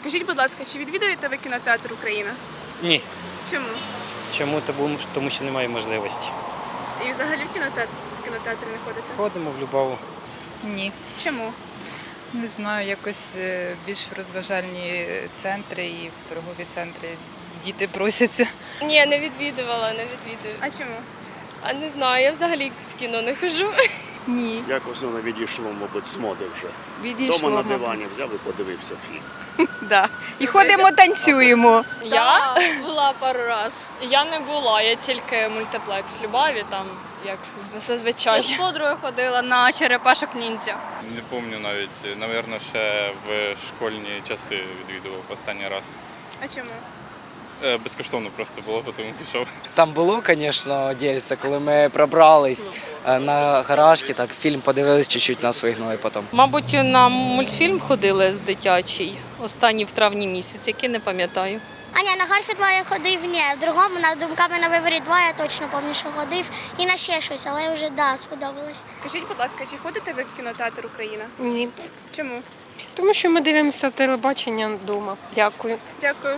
Скажіть, будь ласка, чи відвідуєте ви кінотеатр Україна? Ні. Чому? Чому? Тому, тому що немає можливості. І взагалі в кінотеатр, в кінотеатр не ходите? Ходимо в Любову. Ні, Чому? не знаю, якось е, більш в розважальні центри і в торгові центри діти просяться. Ні, не відвідувала, не відвідую. А чому? А не знаю, я взагалі в кіно не хожу. Ні, Якось воно відійшло, мабуть, з моди вже. відійшло. Дома на мабуть. дивані взяв і подивився фільм. Да. І ходимо, танцюємо. Я була пару раз. Я не була, я тільки мультиплекс в Любаві, там як зазвичай. з подругою ходила на черепашок ніндзя. Не пам'ятаю навіть, напевно, ще в школьні часи відвідував останній раз. А чому? Е, Безкоштовно просто було, тому пішов. Там було, звісно, дільце, коли ми пробрались е, на гаражки, так фільм подивились, чуть-чуть нас вигнали потім. Мабуть, на мультфільм ходили з дитячий, останній в травні місяць, який не пам'ятаю. А ні, на Гарфі я ходив, ні. В другому на думками на виборі 2 я точно пам'ятаю, що ходив. І на ще щось, але вже да, сподобалось. Скажіть, будь ласка, чи ходите ви в кінотеатр Україна? Ні, Чому? тому що ми дивимося телебачення вдома. Дякую. Дякую.